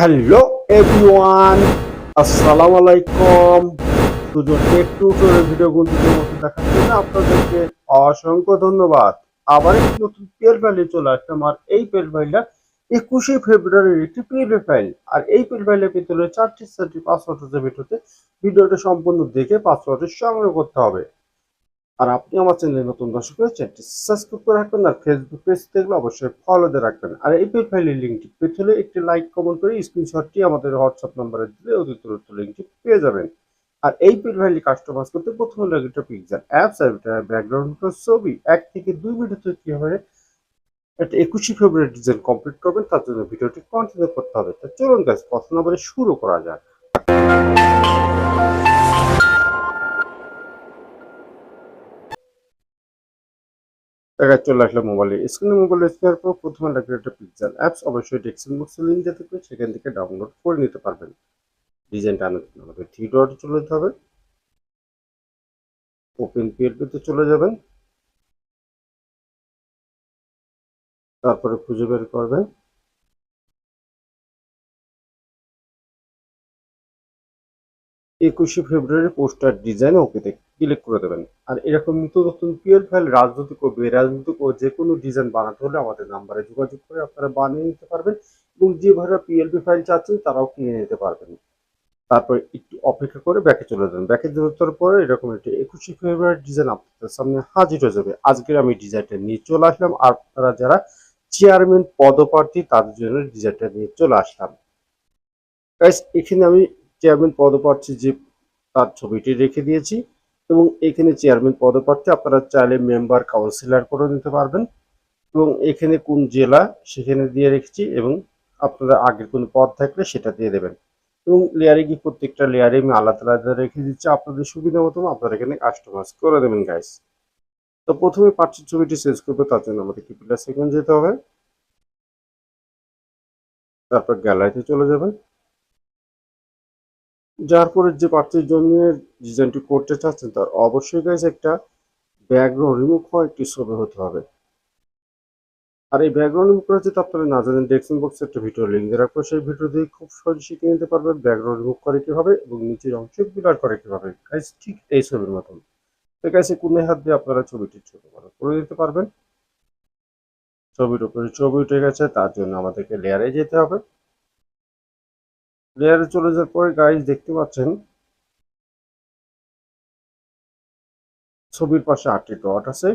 Hello everyone আসসালামু আলাইকুম সুযোগ একটু করে ভিডিও গুলোর মতো দেখার জন্য আপনাদেরকে অসংখ্য ধন্যবাদ। আবার একটি নতুন পেল ফাইলে চলে আসলাম, আর এই পেল ফাইলটা একুশে ফেব্রুয়ারির একটি পিএলএ ফাইল আর এই পেল ফাইলের ভিতরে চারটি চারটি পাসওয়ার্ড হচ্ছে ভিডিওতে ভিডিওটা সম্পূর্ণ দেখে পাসওয়ার্ডের সংগ্রহ করতে হবে। আর আপনি আমার চ্যানেলে নতুন দর্শক হয়ে চ্যানেলটি সাবস্ক্রাইব করে রাখবেন আর ফেসবুক পেজ দেখলে অবশ্যই ফলো দিয়ে রাখবেন। আর এই পেজ ফাইলের লিঙ্কটি পেতে হলে একটি লাইক কমেন্ট করে স্ক্রিনশটটি আমাদের হোয়াটসঅ্যাপ নম্বরে দিলে অতি দ্রুত লিঙ্কটি পেয়ে যাবেন। আর এই পেজ ফাইলটি কাস্টমাইজ করতে প্রথমে লাগে পিকচার অ্যাপস আর ব্যাকগ্রাউন্ড ছবি। এক থেকে দুই মিনিটে কি হবে? একটা একুশে ফেব্রুয়ারি ডিজাইন কমপ্লিট করবেন, তার জন্য ভিডিওটি কন্টিনিউ করতে হবে। তো চলুন গাছ প্রথম নম্বরে শুরু করা যাক। দেখা চলে আসলে মোবাইলে স্ক্রিনে মোবাইল স্ক্রিনের পর প্রথমে লাগবে একটা পিক্সেল অ্যাপস অবশ্যই ডেস্কটপ বক্সের লিঙ্ক দিয়ে থাকবে সেখান থেকে ডাউনলোড করে নিতে পারবেন। ডিজাইনটা আনার জন্য আমাদের থ্রি ডট চলে যেতে হবে। ওপেন পিএলপিতে চলে যাবেন। তারপরে খুঁজে বের করবেন। একুশে ফেব্রুয়ারি পোস্টার ডিজাইন ওকেতে ক্লিক করে দেবেন। আর এরকম নতুন নতুন পিএল ফাইল রাজনৈতিক ও বেরাজনৈতিক ও যে কোনো ডিজাইন বানাতে হলে আমাদের নাম্বারে যোগাযোগ করে আপনারা বানিয়ে নিতে পারবেন এবং যে ভাড়া পিএলপি ফাইল চাচ্ছেন তারাও কিনে নিতে পারবেন। তারপর একটু অপেক্ষা করে ব্যাকে চলে যাবেন। ব্যাকে যাওয়ার পরে এরকম একটি একুশে ফেব্রুয়ারি ডিজাইন আপনাদের সামনে হাজির হয়ে যাবে। আজকের আমি ডিজাইনটা নিয়ে চলে আসলাম। আর আপনারা যারা চেয়ারম্যান পদপ্রার্থী, তাদের জন্য ডিজাইনটা নিয়ে চলে আসলাম। এখানে আমি চেয়ারম্যান পদপ্রার্থী যে তার ছবিটি রেখে দিয়েছি। এবং এখানে চেয়ারম্যান পদপ্রার্থী আপনারা চাইলে মেম্বার কাউন্সিলর করে নিতে পারবেন এবং এখানে কোন জেলা সেখানে দিয়ে রেখেছি এবং আপনারা আগের কোনো পদ থাকলে সেটা দিয়ে দেবেন। এবং লেয়ারে গিয়ে প্রত্যেকটা লেয়ারে আমি আলাদা আলাদা রেখে দিচ্ছি, আপনাদের সুবিধা মতন আপনারা এখানে কাস্টমাইজ করে দেবেন গাইস তো প্রথমে পার্টির ছবিটি চেঞ্জ করব, তার জন্য আমাদের কি সেকেন্ড যেতে হবে। তারপর গ্যালারিতে চলে যাবেন। যার পরে যে প্রার্থীর জন্য ডিজাইনটি করতে চাচ্ছেন, তার অবশ্যই গাইজ একটা ব্যাকগ্রাউন্ড রিমুভ হওয়া একটি ছবি হতে হবে। আর এই ব্যাকগ্রাউন্ড রিমুভ করা যদি আপনারা না জানেন ডেস্কটপ বক্সে একটা ভিডিও লিঙ্ক দিয়ে রাখব সেই ভিডিও দিয়ে খুব সহজে শিখে নিতে পারবেন ব্যাকগ্রাউন্ড রিমুভ করে কীভাবে এবং নিচের অংশ ব্লার করে কীভাবে। গাইজ ঠিক এই ছবির মতন। তো গাইজ কোনে হাত দিয়ে আপনারা ছবিটি ছোট বড় করে দিতে পারবেন। ছবির উপরে ছবি উঠে গেছে, তার জন্য আমাদেরকে লেয়ারে যেতে হবে। লেয়ারে চলে যাওয়ার পরে গাইজ দেখতে পাচ্ছেন, ছবির পাশে আটটি ডট আছে।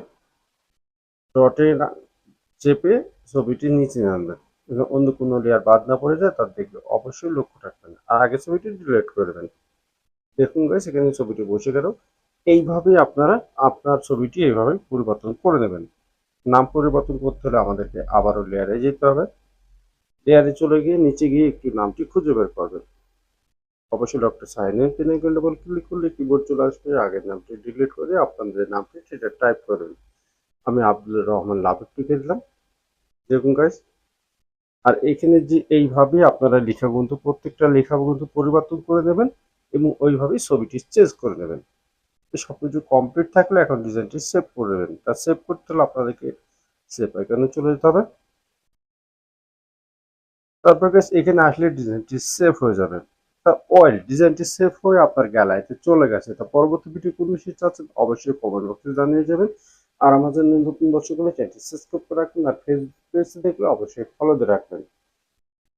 ডটে চেপে ছবিটি নিচে আনবেন অন্য কোনো লেয়ার বাদ না পড়ে যায় তার দেখবে অবশ্যই লক্ষ্য রাখবেন। আর আগে ছবিটি ডিলেট করে দেবেন। দেখুন গাইজ এখানে ছবিটি বসে গেল। এইভাবে আপনারা আপনার ছবিটি এইভাবে পরিবর্তন করে নেবেন। নাম পরিবর্তন করতে হলে আমাদেরকে আবারও লেয়ারে যেতে হবে। লেয়ারে চলে গিয়ে নিচে গিয়ে একটি নামটি খুঁজে বের করবেন। অবশ্যই ডক্টর সাইন ইন পেনে ডবল ক্লিক করলে কিবোর্ড চলে আসবে। আগের নামটি ডিলিট করে আপনাদের নামটি সেটা টাইপ করবেন আমি আব্দুল রহমান লাভের লিখে দিলাম দেখুন গাইস আর এখানে যে এইভাবে আপনারা লেখা গ্রন্থ প্রত্যেকটা লেখা কিন্তু পরিবর্তন করে নেবেন এবং ওইভাবেই ছবিটি চেঞ্জ করে নেবেন। সব কিছু কমপ্লিট থাকলে এখন ডিজাইনটি সেভ করে নেবেন তা সেভ করতে হলে আপনাদেরকে সেভ এখানে চলে যেতে হবে। তারপর এখানে আসলে ডিজাইনটি সেভ হয়ে যাবে। তা অয়েল ডিজাইনটি সেভ হয়ে আপনার গ্যালারিতে চলে গেছে। তা পরবর্তী ভিডিও কোন বিষয়ে চাচ্ছেন অবশ্যই কমেন্ট বক্সে জানিয়ে যাবেন। আর আমাদের নতুন দর্শক হলে চ্যানেলটি সাবস্ক্রাইব করে রাখবেন আর ফেসবুক পেজে দেখলে অবশ্যই ফলো দিয়ে রাখবেন।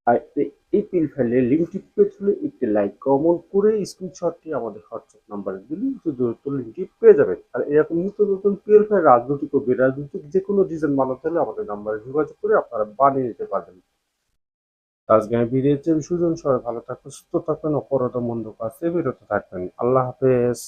আর এই- পিল ফাইলের লিঙ্কটি হলে একটি লাইক কমেন্ট করে স্ক্রিনশটটি আমাদের হোয়াটসঅ্যাপ নাম্বারে দিলে দ্রুত লিঙ্কটি পেয়ে যাবেন। আর এরকম নতুন নতুন পিএল ফাইল রাজনৈতিক ও বেরাজনৈতিক যে কোনো ডিজাইন বানাতে হলে আমাদের নাম্বারে যোগাযোগ করে আপনারা বানিয়ে নিতে পারবেন। আজকে বিরিয়েছি সুজন সবাই ভালো থাকবেন, সুস্থ থাকবেন, অপরাধ মন্দ কাছে বিরত থাকবেন। আল্লাহ হাফেজ।